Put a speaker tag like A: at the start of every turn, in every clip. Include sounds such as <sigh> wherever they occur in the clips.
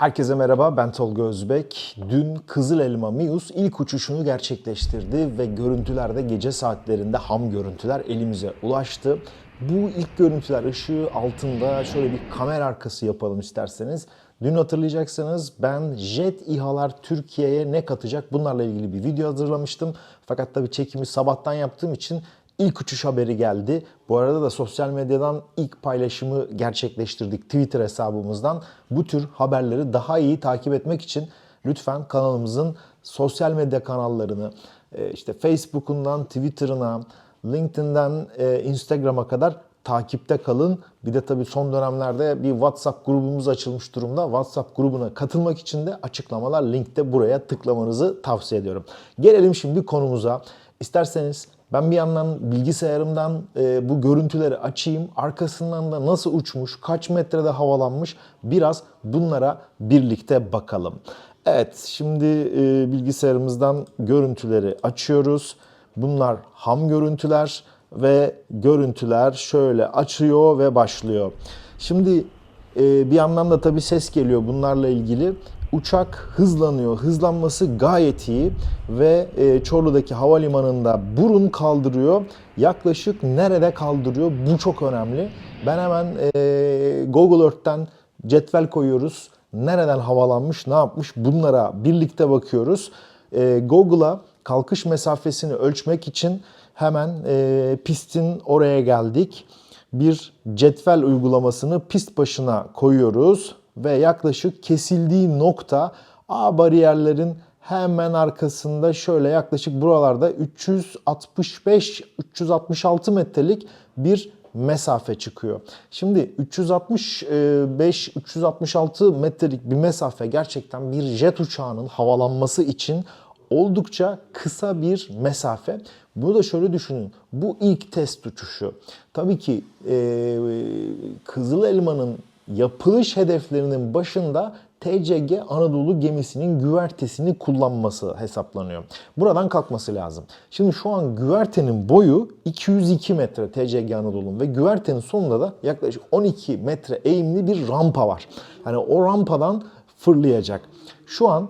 A: Herkese merhaba, ben Tolga Özbek. Dün Kızıl Elma Mius ilk uçuşunu gerçekleştirdi ve görüntülerde gece saatlerinde ham görüntüler elimize ulaştı. Bu ilk görüntüler ışığı altında şöyle bir kamera arkası yapalım isterseniz. Dün hatırlayacaksınız ben Jet İHA'lar Türkiye'ye ne katacak bunlarla ilgili bir video hazırlamıştım. Fakat tabii çekimi sabahtan yaptığım için İlk uçuş haberi geldi. Bu arada da sosyal medyadan ilk paylaşımı gerçekleştirdik Twitter hesabımızdan. Bu tür haberleri daha iyi takip etmek için lütfen kanalımızın sosyal medya kanallarını e, işte Facebook'undan Twitter'ına, LinkedIn'den e, Instagram'a kadar takipte kalın. Bir de tabii son dönemlerde bir WhatsApp grubumuz açılmış durumda. WhatsApp grubuna katılmak için de açıklamalar linkte buraya tıklamanızı tavsiye ediyorum. Gelelim şimdi konumuza. İsterseniz ben bir yandan bilgisayarımdan e, bu görüntüleri açayım. Arkasından da nasıl uçmuş, kaç metrede havalanmış biraz bunlara birlikte bakalım. Evet şimdi e, bilgisayarımızdan görüntüleri açıyoruz. Bunlar ham görüntüler ve görüntüler şöyle açıyor ve başlıyor. Şimdi e, bir yandan da tabii ses geliyor bunlarla ilgili. Uçak hızlanıyor. Hızlanması gayet iyi ve e, Çorlu'daki havalimanında burun kaldırıyor. Yaklaşık nerede kaldırıyor? Bu çok önemli. Ben hemen e, Google Earth'ten cetvel koyuyoruz. Nereden havalanmış, ne yapmış bunlara birlikte bakıyoruz. E, Google'a kalkış mesafesini ölçmek için hemen e, pistin oraya geldik. Bir cetvel uygulamasını pist başına koyuyoruz ve yaklaşık kesildiği nokta A bariyerlerin hemen arkasında şöyle yaklaşık buralarda 365-366 metrelik bir mesafe çıkıyor. Şimdi 365-366 metrelik bir mesafe gerçekten bir jet uçağının havalanması için oldukça kısa bir mesafe. Bunu da şöyle düşünün. Bu ilk test uçuşu. Tabii ki e, Kızıl Elma'nın yapılış hedeflerinin başında TCG Anadolu gemisinin güvertesini kullanması hesaplanıyor. Buradan kalkması lazım. Şimdi şu an güvertenin boyu 202 metre TCG Anadolu'nun ve güvertenin sonunda da yaklaşık 12 metre eğimli bir rampa var. Yani o rampadan fırlayacak. Şu an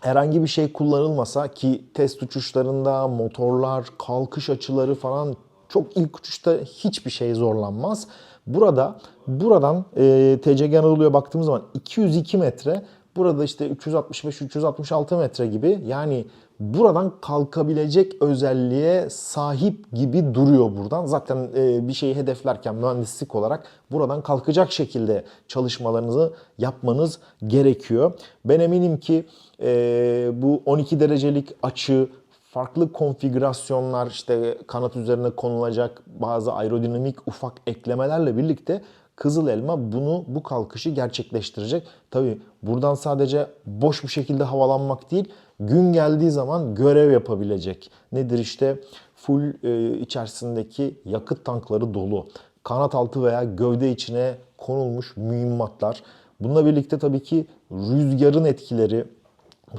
A: herhangi bir şey kullanılmasa ki test uçuşlarında motorlar, kalkış açıları falan çok ilk uçuşta hiçbir şey zorlanmaz. Burada buradan e, TCG Anadolu'ya baktığımız zaman 202 metre, burada işte 365-366 metre gibi yani buradan kalkabilecek özelliğe sahip gibi duruyor buradan. Zaten e, bir şeyi hedeflerken mühendislik olarak buradan kalkacak şekilde çalışmalarınızı yapmanız gerekiyor. Ben eminim ki e, bu 12 derecelik açı, farklı konfigürasyonlar işte kanat üzerine konulacak bazı aerodinamik ufak eklemelerle birlikte Kızıl Elma bunu bu kalkışı gerçekleştirecek. Tabi buradan sadece boş bir şekilde havalanmak değil gün geldiği zaman görev yapabilecek. Nedir işte full e, içerisindeki yakıt tankları dolu. Kanat altı veya gövde içine konulmuş mühimmatlar. Bununla birlikte tabii ki rüzgarın etkileri,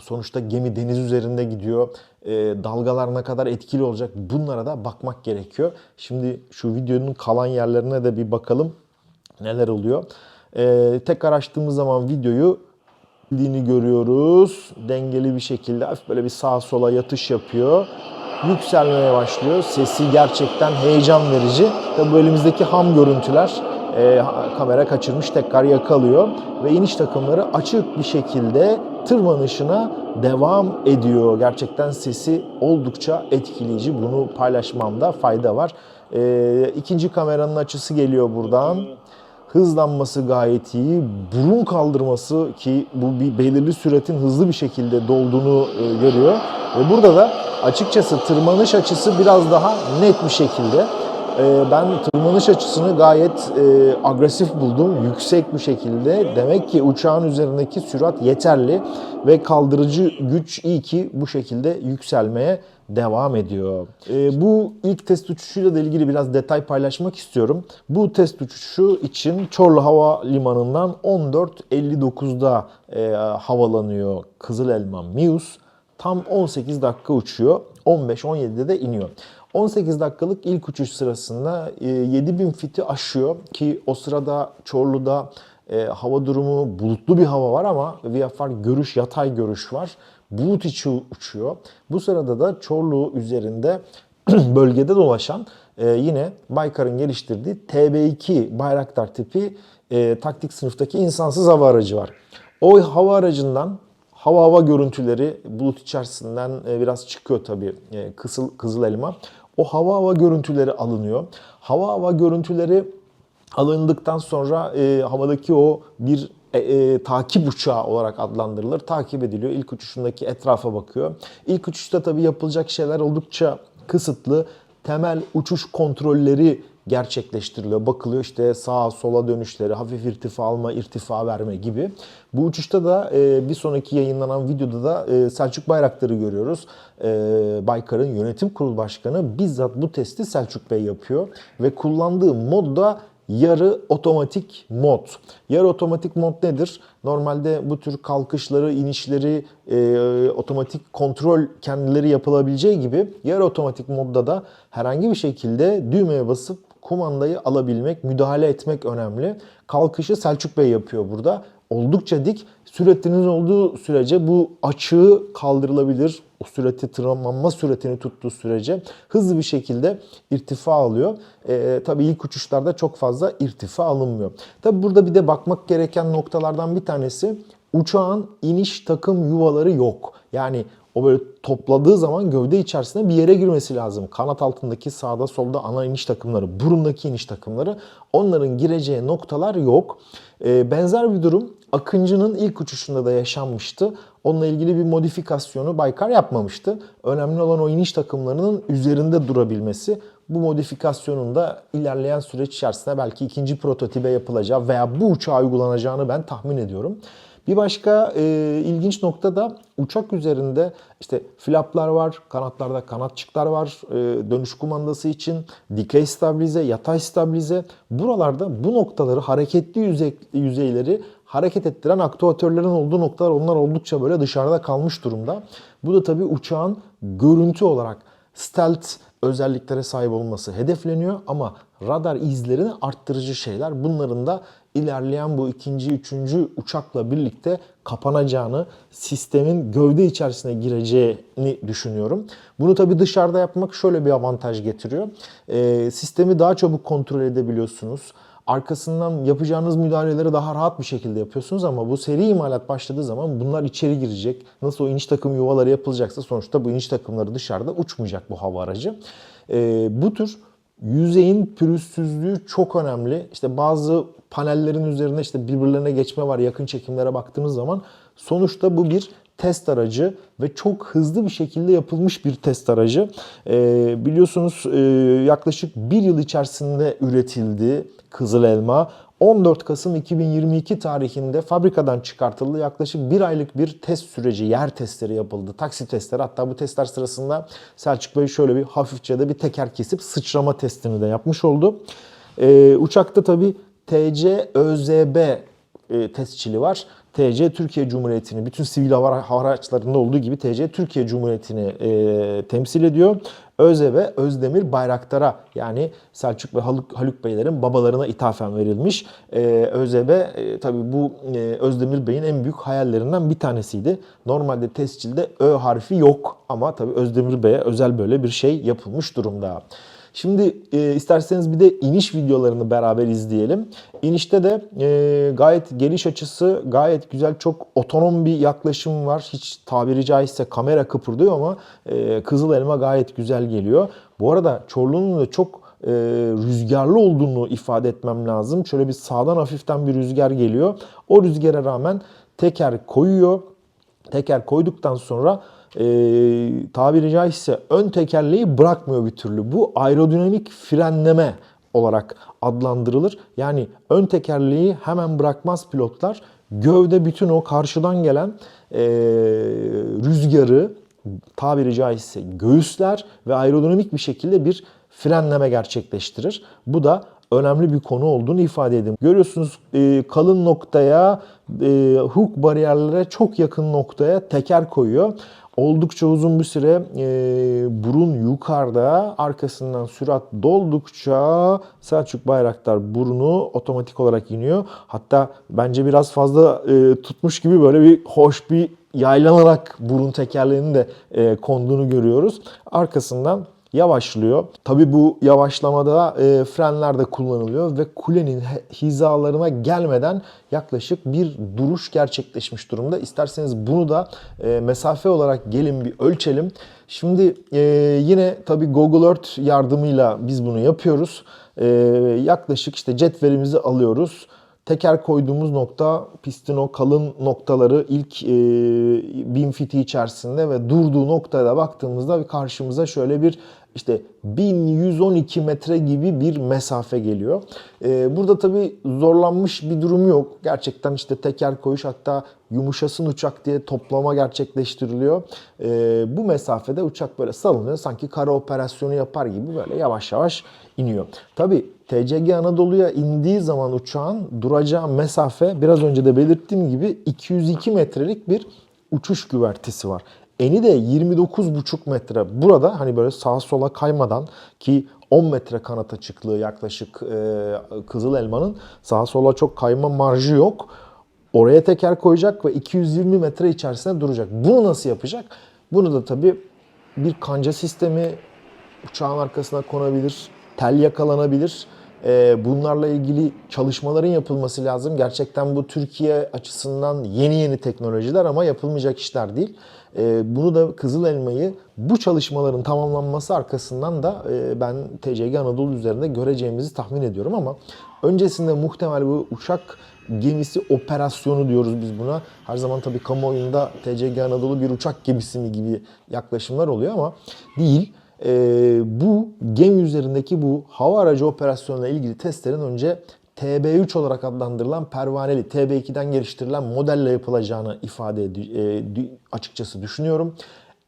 A: Sonuçta gemi deniz üzerinde gidiyor. E, dalgalar ne kadar etkili olacak bunlara da bakmak gerekiyor. Şimdi şu videonun kalan yerlerine de bir bakalım neler oluyor. E, tekrar açtığımız zaman videoyu dini görüyoruz. Dengeli bir şekilde hafif böyle bir sağa sola yatış yapıyor. Yükselmeye başlıyor. Sesi gerçekten heyecan verici. Tabi bu elimizdeki ham görüntüler e, kamera kaçırmış tekrar yakalıyor. Ve iniş takımları açık bir şekilde tırmanışına devam ediyor. Gerçekten sesi oldukça etkileyici. Bunu paylaşmamda fayda var. E, ikinci kameranın açısı geliyor buradan. Hızlanması gayet iyi. Burun kaldırması ki bu bir belirli süretin hızlı bir şekilde dolduğunu e, görüyor. Ve burada da açıkçası tırmanış açısı biraz daha net bir şekilde. E, ben tırmanış açısını gayet e, agresif buldum. Yüksek bir şekilde. Demek ki uçağın üzerindeki sürat yeterli ve kaldırıcı güç iyi ki bu şekilde yükselmeye devam ediyor. E, bu ilk test uçuşuyla da ilgili biraz detay paylaşmak istiyorum. Bu test uçuşu için Çorlu Hava Limanı'ndan 14.59'da e, havalanıyor Kızıl Elma Mius. Tam 18 dakika uçuyor. 15-17'de de iniyor. 18 dakikalık ilk uçuş sırasında 7000 fiti aşıyor ki o sırada Çorlu'da E, hava durumu bulutlu bir hava var ama VFR görüş yatay görüş var. Bulut içi uçuyor. Bu sırada da Çorlu üzerinde <clears throat> bölgede dolaşan e, yine Baykar'ın geliştirdiği TB2 Bayraktar tipi e, taktik sınıftaki insansız hava aracı var. O hava aracından hava hava görüntüleri bulut içerisinden e, biraz çıkıyor tabii e, kızıl, kızıl elma. O hava hava görüntüleri alınıyor. Hava hava görüntüleri alındıktan sonra e, havadaki o bir e, e, takip uçağı olarak adlandırılır. Takip ediliyor. İlk uçuşundaki etrafa bakıyor. İlk uçuşta tabii yapılacak şeyler oldukça kısıtlı. Temel uçuş kontrolleri gerçekleştiriliyor. Bakılıyor işte sağa sola dönüşleri, hafif irtifa alma, irtifa verme gibi. Bu uçuşta da e, bir sonraki yayınlanan videoda da e, Selçuk Bayraktar'ı görüyoruz. E, Baykar'ın yönetim kurulu başkanı bizzat bu testi Selçuk Bey yapıyor. Ve kullandığı mod da yarı otomatik mod. Yarı otomatik mod nedir? Normalde bu tür kalkışları, inişleri e, otomatik kontrol kendileri yapılabileceği gibi yarı otomatik modda da herhangi bir şekilde düğmeye basıp kumandayı alabilmek, müdahale etmek önemli. Kalkışı Selçuk Bey yapıyor burada. Oldukça dik. Süretiniz olduğu sürece bu açığı kaldırılabilir. O süreti tırmanma süretini tuttuğu sürece hızlı bir şekilde irtifa alıyor. Ee, tabii ilk uçuşlarda çok fazla irtifa alınmıyor. Tabii burada bir de bakmak gereken noktalardan bir tanesi uçağın iniş takım yuvaları yok. Yani o böyle topladığı zaman gövde içerisinde bir yere girmesi lazım. Kanat altındaki sağda solda ana iniş takımları, burundaki iniş takımları onların gireceği noktalar yok. Ee, benzer bir durum Akıncı'nın ilk uçuşunda da yaşanmıştı. Onunla ilgili bir modifikasyonu Baykar yapmamıştı. Önemli olan o iniş takımlarının üzerinde durabilmesi. Bu modifikasyonun da ilerleyen süreç içerisinde belki ikinci prototipe yapılacağı veya bu uçağa uygulanacağını ben tahmin ediyorum. Bir başka e, ilginç nokta da uçak üzerinde işte flaplar var, kanatlarda kanatçıklar var, e, dönüş kumandası için dikey stabilize, yatay stabilize. Buralarda bu noktaları hareketli yüzey, yüzeyleri hareket ettiren aktuatörlerin olduğu noktalar onlar oldukça böyle dışarıda kalmış durumda. Bu da tabii uçağın görüntü olarak stealth özelliklere sahip olması hedefleniyor ama radar izlerini arttırıcı şeyler. Bunların da ilerleyen bu ikinci, üçüncü uçakla birlikte kapanacağını, sistemin gövde içerisine gireceğini düşünüyorum. Bunu tabii dışarıda yapmak şöyle bir avantaj getiriyor. Ee, sistemi daha çabuk kontrol edebiliyorsunuz. Arkasından yapacağınız müdahaleleri daha rahat bir şekilde yapıyorsunuz ama bu seri imalat başladığı zaman bunlar içeri girecek. Nasıl o iniş takım yuvaları yapılacaksa sonuçta bu iniş takımları dışarıda uçmayacak bu hava aracı. Ee, bu tür yüzeyin pürüzsüzlüğü çok önemli. İşte bazı panellerin üzerine işte birbirlerine geçme var yakın çekimlere baktığınız zaman. Sonuçta bu bir test aracı ve çok hızlı bir şekilde yapılmış bir test aracı. Ee, biliyorsunuz e, yaklaşık bir yıl içerisinde üretildi Kızıl Elma. 14 Kasım 2022 tarihinde fabrikadan çıkartıldı. Yaklaşık bir aylık bir test süreci, yer testleri yapıldı. Taksi testleri. Hatta bu testler sırasında Selçuk Bey şöyle bir hafifçe de bir teker kesip sıçrama testini de yapmış oldu. Ee, uçakta tabii TC ÖZB e, testçili var. TC Türkiye Cumhuriyeti'ni bütün sivil hava araçlarında olduğu gibi TC Türkiye Cumhuriyeti'ni e, temsil ediyor. Özebe Özdemir Bayraktar'a yani Selçuk ve Haluk, Haluk Beylerin babalarına ithafen verilmiş. E, Özebe e, tabii bu e, Özdemir Bey'in en büyük hayallerinden bir tanesiydi. Normalde tescilde Ö harfi yok ama tabii Özdemir Bey'e özel böyle bir şey yapılmış durumda. Şimdi e, isterseniz bir de iniş videolarını beraber izleyelim. İnişte de e, gayet geliş açısı gayet güzel çok otonom bir yaklaşım var. Hiç tabiri caizse kamera kıpırdıyor ama e, Kızıl Elma gayet güzel geliyor. Bu arada Çorlu'nun da çok e, rüzgarlı olduğunu ifade etmem lazım. Şöyle bir sağdan hafiften bir rüzgar geliyor. O rüzgara rağmen teker koyuyor. Teker koyduktan sonra e, tabiri caizse ön tekerleği bırakmıyor bir türlü. Bu aerodinamik frenleme olarak adlandırılır. Yani ön tekerleği hemen bırakmaz pilotlar. Gövde bütün o karşıdan gelen e, rüzgarı tabiri caizse göğüsler ve aerodinamik bir şekilde bir frenleme gerçekleştirir. Bu da önemli bir konu olduğunu ifade edeyim. Görüyorsunuz e, kalın noktaya, e, hook bariyerlere çok yakın noktaya teker koyuyor. Oldukça uzun bir süre e, burun yukarıda, arkasından sürat doldukça Selçuk Bayraktar burnu otomatik olarak iniyor. Hatta bence biraz fazla e, tutmuş gibi böyle bir hoş bir yaylanarak burun tekerleğinin de e, konduğunu görüyoruz. Arkasından yavaşlıyor. Tabi bu yavaşlamada e, frenler de kullanılıyor ve kulenin hizalarına gelmeden yaklaşık bir duruş gerçekleşmiş durumda. İsterseniz bunu da e, mesafe olarak gelin bir ölçelim. Şimdi e, yine tabi Google Earth yardımıyla biz bunu yapıyoruz. E, yaklaşık işte cetvelimizi alıyoruz. Teker koyduğumuz nokta pistin o kalın noktaları ilk e, bin fiti içerisinde ve durduğu noktaya baktığımızda karşımıza şöyle bir işte 1112 metre gibi bir mesafe geliyor. E, burada tabi zorlanmış bir durum yok. Gerçekten işte teker koyuş hatta yumuşasın uçak diye toplama gerçekleştiriliyor. E, bu mesafede uçak böyle salınıyor. Sanki kara operasyonu yapar gibi böyle yavaş yavaş iniyor. Tabi TCG Anadolu'ya indiği zaman uçağın duracağı mesafe biraz önce de belirttiğim gibi 202 metrelik bir uçuş güvertesi var. Eni de 29,5 metre. Burada hani böyle sağa sola kaymadan ki 10 metre kanat açıklığı yaklaşık e, Kızıl Elma'nın sağa sola çok kayma marjı yok. Oraya teker koyacak ve 220 metre içerisinde duracak. Bunu nasıl yapacak? Bunu da tabii bir kanca sistemi uçağın arkasına konabilir, tel yakalanabilir. Ee, bunlarla ilgili çalışmaların yapılması lazım. Gerçekten bu Türkiye açısından yeni yeni teknolojiler ama yapılmayacak işler değil. Ee, bunu da Kızıl Elma'yı bu çalışmaların tamamlanması arkasından da e, ben TCG Anadolu üzerinde göreceğimizi tahmin ediyorum ama öncesinde muhtemel bu uçak gemisi operasyonu diyoruz biz buna. Her zaman tabii kamuoyunda TCG Anadolu bir uçak gemisi mi gibi yaklaşımlar oluyor ama değil. Ee, bu gemi üzerindeki bu hava aracı operasyonuyla ilgili testlerin önce TB3 olarak adlandırılan pervaneli TB2'den geliştirilen modelle yapılacağını ifade e, açıkçası düşünüyorum.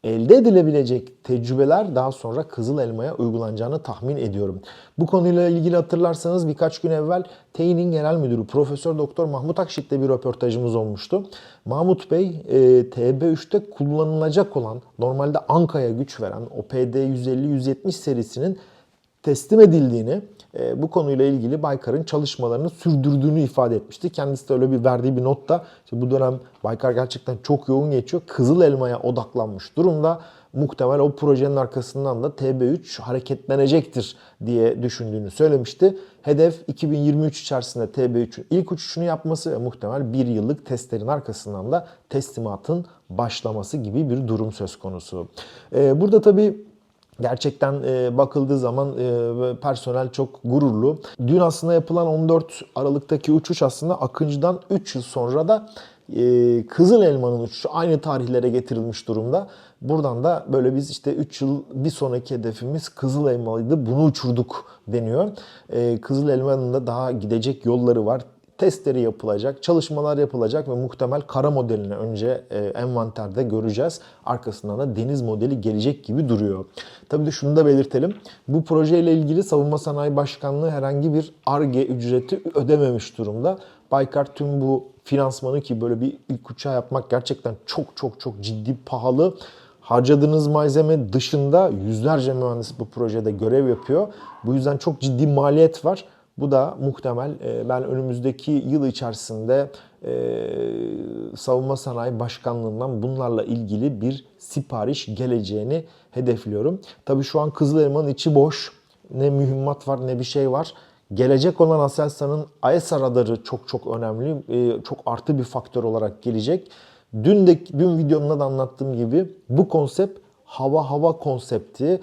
A: Elde edilebilecek tecrübeler daha sonra Kızıl Elma'ya uygulanacağını tahmin ediyorum. Bu konuyla ilgili hatırlarsanız birkaç gün evvel TEİ'nin genel müdürü Profesör Doktor Mahmut Akşit'le bir röportajımız olmuştu. Mahmut Bey e, TB3'te kullanılacak olan normalde Anka'ya güç veren o PD150-170 serisinin teslim edildiğini, bu konuyla ilgili Baykar'ın çalışmalarını sürdürdüğünü ifade etmişti. Kendisi de öyle bir verdiği bir notta işte bu dönem Baykar gerçekten çok yoğun geçiyor. Kızıl elmaya odaklanmış durumda. Muhtemel o projenin arkasından da TB3 hareketlenecektir diye düşündüğünü söylemişti. Hedef 2023 içerisinde TB3'ün ilk uçuşunu yapması ve muhtemel bir yıllık testlerin arkasından da teslimatın başlaması gibi bir durum söz konusu. E, burada tabii Gerçekten e, bakıldığı zaman e, personel çok gururlu. Dün aslında yapılan 14 Aralık'taki uçuş aslında Akıncı'dan 3 yıl sonra da e, Kızıl Elma'nın uçuşu aynı tarihlere getirilmiş durumda. Buradan da böyle biz işte 3 yıl bir sonraki hedefimiz Kızıl Elma'ydı bunu uçurduk deniyor. E, Kızıl Elma'nın da daha gidecek yolları var testleri yapılacak, çalışmalar yapılacak ve muhtemel kara modelini önce e, envanterde göreceğiz. Arkasından da deniz modeli gelecek gibi duruyor. Tabii de şunu da belirtelim. Bu projeyle ilgili Savunma Sanayi Başkanlığı herhangi bir ARGE ücreti ödememiş durumda. Baykar tüm bu finansmanı ki böyle bir ilk uçağı yapmak gerçekten çok çok çok ciddi pahalı. Harcadığınız malzeme dışında yüzlerce mühendis bu projede görev yapıyor. Bu yüzden çok ciddi maliyet var. Bu da muhtemel e, ben önümüzdeki yıl içerisinde e, Savunma Sanayi Başkanlığı'ndan bunlarla ilgili bir sipariş geleceğini hedefliyorum. Tabii şu an Kızıl Elma'nın içi boş. Ne mühimmat var ne bir şey var. Gelecek olan Aselsan'ın AESA radarı çok çok önemli. E, çok artı bir faktör olarak gelecek. Dün de dün videomda da anlattığım gibi bu konsept hava hava konsepti.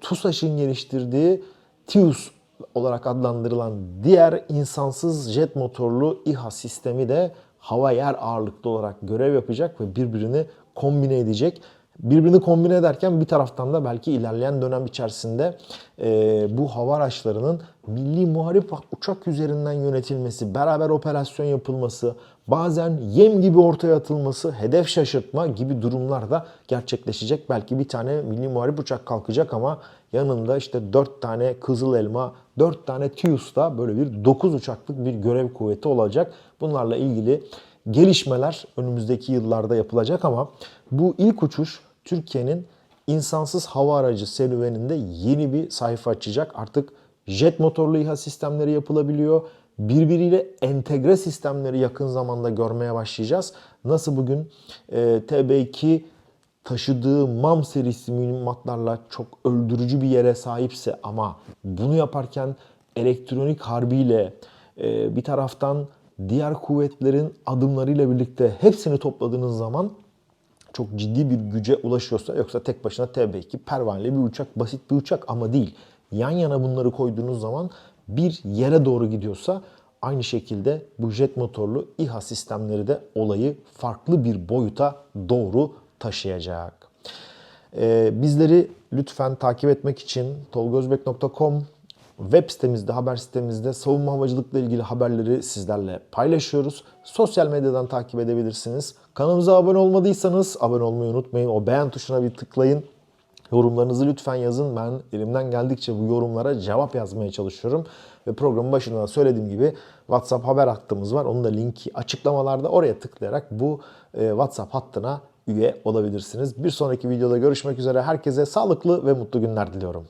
A: TUSAŞ'ın geliştirdiği TIUS olarak adlandırılan diğer insansız jet motorlu İHA sistemi de hava yer ağırlıklı olarak görev yapacak ve birbirini kombine edecek. Birbirini kombine ederken bir taraftan da belki ilerleyen dönem içerisinde e, bu hava araçlarının milli muharip uçak üzerinden yönetilmesi, beraber operasyon yapılması, bazen yem gibi ortaya atılması, hedef şaşırtma gibi durumlar da gerçekleşecek. Belki bir tane milli muharip uçak kalkacak ama yanında işte 4 tane Kızıl Elma, 4 tane TİUS'ta böyle bir 9 uçaklık bir görev kuvveti olacak. Bunlarla ilgili gelişmeler önümüzdeki yıllarda yapılacak ama bu ilk uçuş Türkiye'nin insansız hava aracı serüveninde yeni bir sayfa açacak. Artık jet motorlu İHA sistemleri yapılabiliyor. Birbiriyle entegre sistemleri yakın zamanda görmeye başlayacağız. Nasıl bugün e, TB2 taşıdığı MAM serisi mühimmatlarla çok öldürücü bir yere sahipse ama bunu yaparken elektronik harbiyle e, bir taraftan diğer kuvvetlerin adımlarıyla birlikte hepsini topladığınız zaman çok ciddi bir güce ulaşıyorsa yoksa tek başına TB2 pervaneli bir uçak, basit bir uçak ama değil. Yan yana bunları koyduğunuz zaman bir yere doğru gidiyorsa aynı şekilde bu jet motorlu İHA sistemleri de olayı farklı bir boyuta doğru taşıyacak. Ee, bizleri lütfen takip etmek için tolgozbek.com web sitemizde, haber sitemizde savunma havacılıkla ilgili haberleri sizlerle paylaşıyoruz. Sosyal medyadan takip edebilirsiniz. Kanalımıza abone olmadıysanız abone olmayı unutmayın. O beğen tuşuna bir tıklayın. Yorumlarınızı lütfen yazın. Ben elimden geldikçe bu yorumlara cevap yazmaya çalışıyorum. Ve programın başında da söylediğim gibi WhatsApp haber hattımız var. Onun da linki açıklamalarda. Oraya tıklayarak bu e, WhatsApp hattına üye olabilirsiniz. Bir sonraki videoda görüşmek üzere. Herkese sağlıklı ve mutlu günler diliyorum.